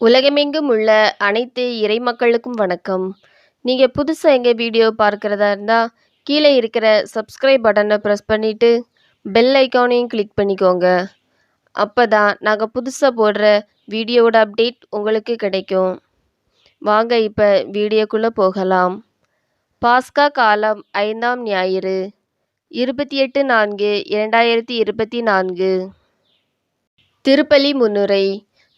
உலகமெங்கும் உள்ள அனைத்து இறைமக்களுக்கும் வணக்கம். நீங்கள் புதுசாக எங்கள் வீடியோ பார்க்குறதா இருந்தால் கீழே இருக்கிற சப்ஸ்கிரைப் பட்டனை ப்ரெஸ் பண்ணிவிட்டு பெல் ஐக்கானையும் கிளிக் பண்ணிக்கோங்க. அப்போ தான் நாங்கள் புதுசாக போடுற வீடியோவோட அப்டேட் உங்களுக்கு கிடைக்கும். வாங்க இப்போ வீடியோக்குள்ளே போகலாம். பாஸ்கா காலம் ஐந்தாம் ஞாயிறு இருபத்தி எட்டு நான்கு இரண்டாயிரத்தி இருபத்தி நான்கு. திருப்பலி முன்னுரை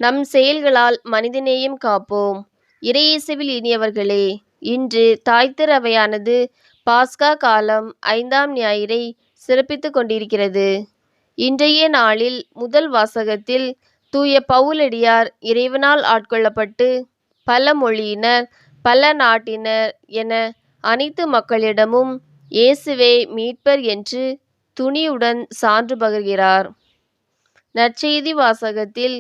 நம் செயல்களால் மனிதநேயம் காப்போம். இறையேசுவில் இனியவர்களே இன்று தாய்த்திரு அவையானது பாஸ்கா காலம் ஐந்தாம் ஞாயிறை சிறப்பித்துக் கொண்டிருக்கிறது. இன்றைய நாளில் முதல் வாசகத்தில் தூய பவுலடியார் இறைவனால் ஆட்கொள்ளப்பட்டு பல மொழியினர் பல நாட்டினர் என அனைத்து மக்களிடமும் இயேசுவே மீட்பர் என்று துணியுடன் சான்று பகர்கிறார். நற்செய்தி வாசகத்தில்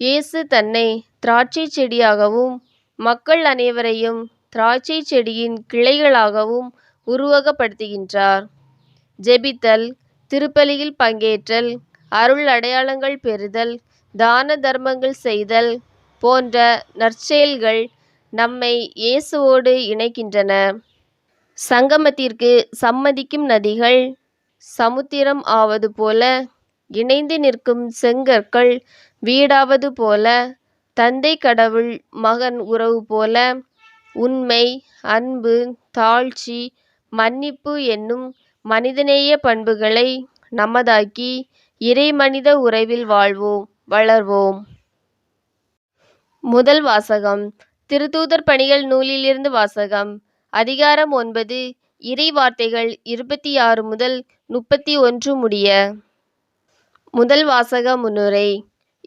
இயேசு தன்னை திராட்சை செடியாகவும் மக்கள் அனைவரையும் திராட்சை செடியின் கிளைகளாகவும் உருவகப்படுத்துகின்றார். ஜெபித்தல் திருப்பலியில் பங்கேற்றல் அருள் அடையாளங்கள் பெறுதல் தான தர்மங்கள் செய்தல் போன்ற நற்செயல்கள் நம்மை இயேசுவோடு இணைக்கின்றன. சங்கமத்திற்கு சம்மதிக்கும் நதிகள் சமுத்திரம் ஆவது போல இணைந்து நிற்கும் செங்கற்கள் வீடாவது போல தந்தை கடவுள் மகன் உறவு போல உண்மை அன்பு தாழ்ச்சி மன்னிப்பு என்னும் மனிதநேய பண்புகளை நமதாக்கி இறைமனித உறவில் வாழ்வோம் வளர்வோம். முதல் வாசகம் திருத்தூதர் பணிகள் நூலிலிருந்து வாசகம் அதிகாரம் ஒன்பது இறை வார்த்தைகள் இருபத்தி ஆறு முதல் முப்பத்தி ஒன்று முடிய. முதல் வாசக முன்னுரை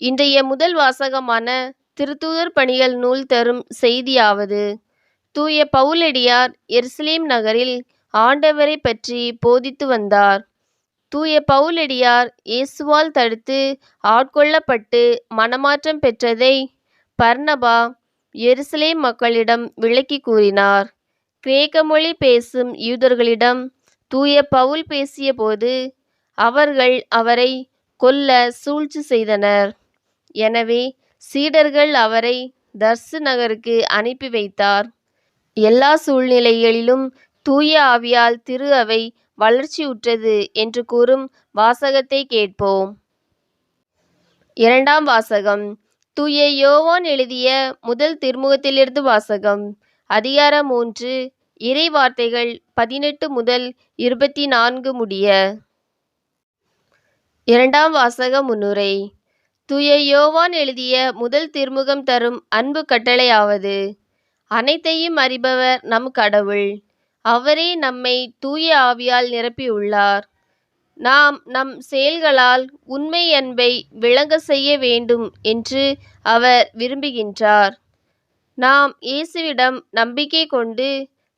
இன்றைய முதல் வாசகமான திருத்தூதர் பணிகள் நூல் தரும் செய்தியாவது. தூய பவுலடியார் எருசலேம் நகரில் ஆண்டவரை பற்றி போதித்து வந்தார். தூய பவுலடியார் இயேசுவால் தடுத்து ஆட்கொள்ளப்பட்டு மனமாற்றம் பெற்றதை பர்ணபா எருசலேம் மக்களிடம் விளக்கி கூறினார். கிரேக்க மொழி பேசும் யூதர்களிடம் தூய பவுல் பேசியபோது அவர்கள் அவரை கொல்ல சூழ்ச்சி செய்தனர். எனவே சீடர்கள் அவரை தர்சு நகருக்கு அனுப்பி வைத்தார். எல்லா சூழ்நிலைகளிலும் தூய ஆவியால் திரு அவை வளர்ச்சியுற்றது என்று கூறும் வாசகத்தை கேட்போம். இரண்டாம் வாசகம். தூய யோவான் எழுதிய முதல் திருமுகத்திலிருந்து வாசகம். அதிகாரம் மூன்று. இறை வார்த்தைகள் பதினெட்டு முதல் இருபத்தி நான்கு முடிய. இரண்டாம் வாசக முன்னுரை. தூய யோவான் எழுதிய முதல் திருமுகம் தரும் அன்பு கட்டளையாவது. அனைத்தையும் அறிபவர் நம் கடவுள். அவரே நம்மை தூய ஆவியால் நிரப்பியுள்ளார். நாம் நம் செயல்களால் உண்மை அன்பை விளங்க செய்ய வேண்டும் என்று அவர் விரும்புகின்றார். நாம் இயேசுவிடம் நம்பிக்கை கொண்டு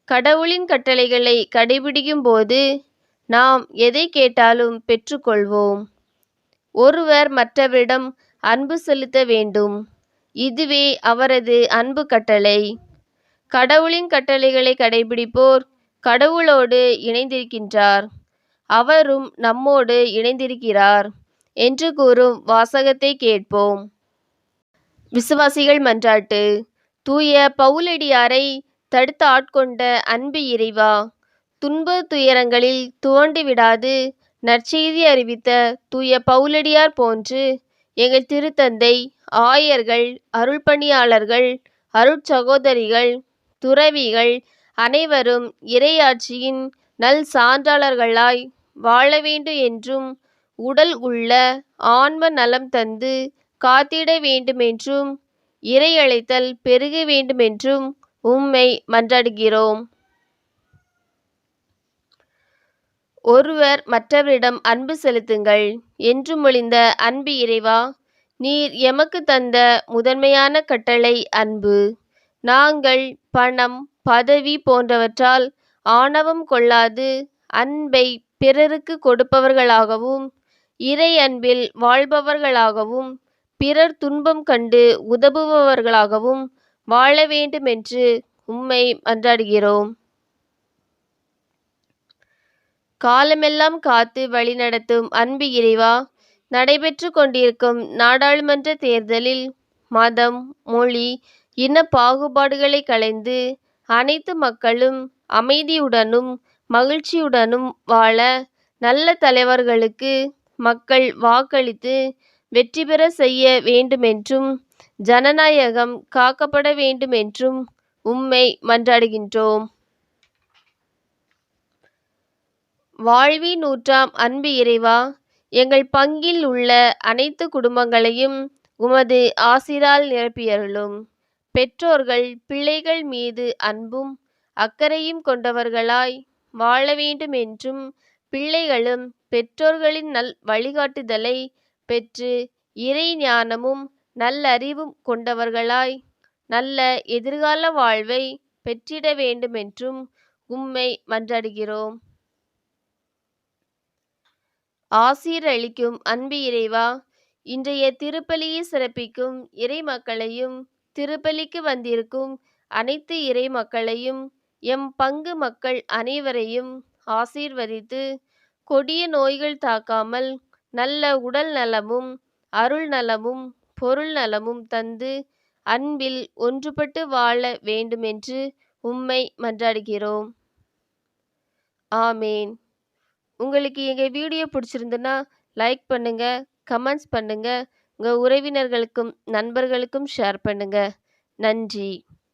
கடவுளின் கட்டளைகளை கடைபிடிக்கும் போது நாம் எதை கேட்டாலும் பெற்றுக்கொள்வோம். ஒருவர் மற்றவரிடம் அன்பு செலுத்த வேண்டும். இதுவே அவரது அன்பு கட்டளை. கடவுளின் கட்டளைகளை கடைபிடிப்போர் கடவுளோடு இணைந்திருக்கின்றார். அவரும் நம்மோடு இணைந்திருக்கிறார் என்று கூறும் வாசகத்தை கேட்போம். விசுவாசிகள் மன்றாட்டு தூய பவுலடியாரை தடுத்து ஆட்கொண்ட அன்பு இறைவா துன்ப துயரங்களில் துவண்டு விடாது நற்செய்தி அறிவித்த தூய பவுலடியார் போன்று எங்கள் திருத்தந்தை ஆயர்கள் அருள்பணியாளர்கள் அருட்சகோதரிகள் துறவிகள் அனைவரும் இறையாட்சியின் நல் சான்றாளர்களாய் வாழ வேண்டும் என்றும் உடல் உள்ள ஆன்ம நலம் தந்து காத்திட வேண்டுமென்றும் இறையழைத்தல் பெருக வேண்டுமென்றும் உம்மை மன்றாடுகிறோம். ஒருவர் மற்றவரிடம் அன்பு செலுத்துங்கள். என்று மொழிந்த அன்பு இறைவா நீர் எமக்கு தந்த முதன்மையான கட்டளை அன்பு. நாங்கள் பணம் பதவி போன்றவற்றால் ஆணவம் கொள்ளாது அன்பை பிறருக்கு கொடுப்பவர்களாகவும் இறை அன்பில் வாழ்பவர்களாகவும் பிறர் துன்பம் கண்டு உதவுபவர்களாகவும் வாழ வேண்டுமென்று உம்மை மன்றாடுகிறோம். காலமெல்லாம் காத்து வழிநடத்தும் அன்பு இறைவா நடைபெற்று கொண்டிருக்கும் நாடாளுமன்ற தேர்தலில் மதம் மொழி இன பாகுபாடுகளை களைந்து அனைத்து மக்களும் அமைதியுடனும் மகிழ்ச்சியுடனும் வாழ நல்ல தலைவர்களுக்கு மக்கள் வாக்களித்து வெற்றி பெற செய்ய வேண்டுமென்றும் ஜனநாயகம் காக்கப்பட வேண்டுமென்றும் உம்மை மன்றாடுகின்றோம். வாழ்வினூற்றாம் அன்பு இறைவா எங்கள் பங்கில் உள்ள அனைத்து குடும்பங்களையும் உமது ஆசிரால் நிரப்பியருளும். பெற்றோர்கள் பிள்ளைகள் மீது அன்பும் அக்கறையும் கொண்டவர்களாய் வாழ வேண்டுமென்றும் பிள்ளைகளும் பெற்றோர்களின் நல் வழிகாட்டுதலை பெற்று இறை ஞானமும் நல்லறிவும் கொண்டவர்களாய் நல்ல எதிர்கால வாழ்வை பெற்றிட வேண்டுமென்றும் உம்மை மன்றாடுகிறோம். ஆசீர் அளிக்கும் அன்பு இறைவா இன்றைய திருப்பலியை சிறப்பிக்கும் இறைமக்களையும் திருப்பலிக்கு வந்திருக்கும் அனைத்து இறைமக்களையும் எம் பங்கு மக்கள் அனைவரையும் ஆசீர்வதித்து கொடிய நோய்கள் தாக்காமல் நல்ல உடல் நலமும் அருள் நலமும் பொருள் நலமும் தந்து அன்பில் ஒன்றுபட்டு வாழ வேண்டுமென்று உம்மை மன்றாடுகிறோம். ஆமேன் உங்களுக்கு எங்கள் வீடியோ பிடிச்சிருந்துன்னா லைக் பண்ணுங்க கமெண்ட்ஸ் பண்ணுங்க உங்கள் உறவினர்களுக்கும் நண்பர்களுக்கும் ஷேர் பண்ணுங்க. நன்றி.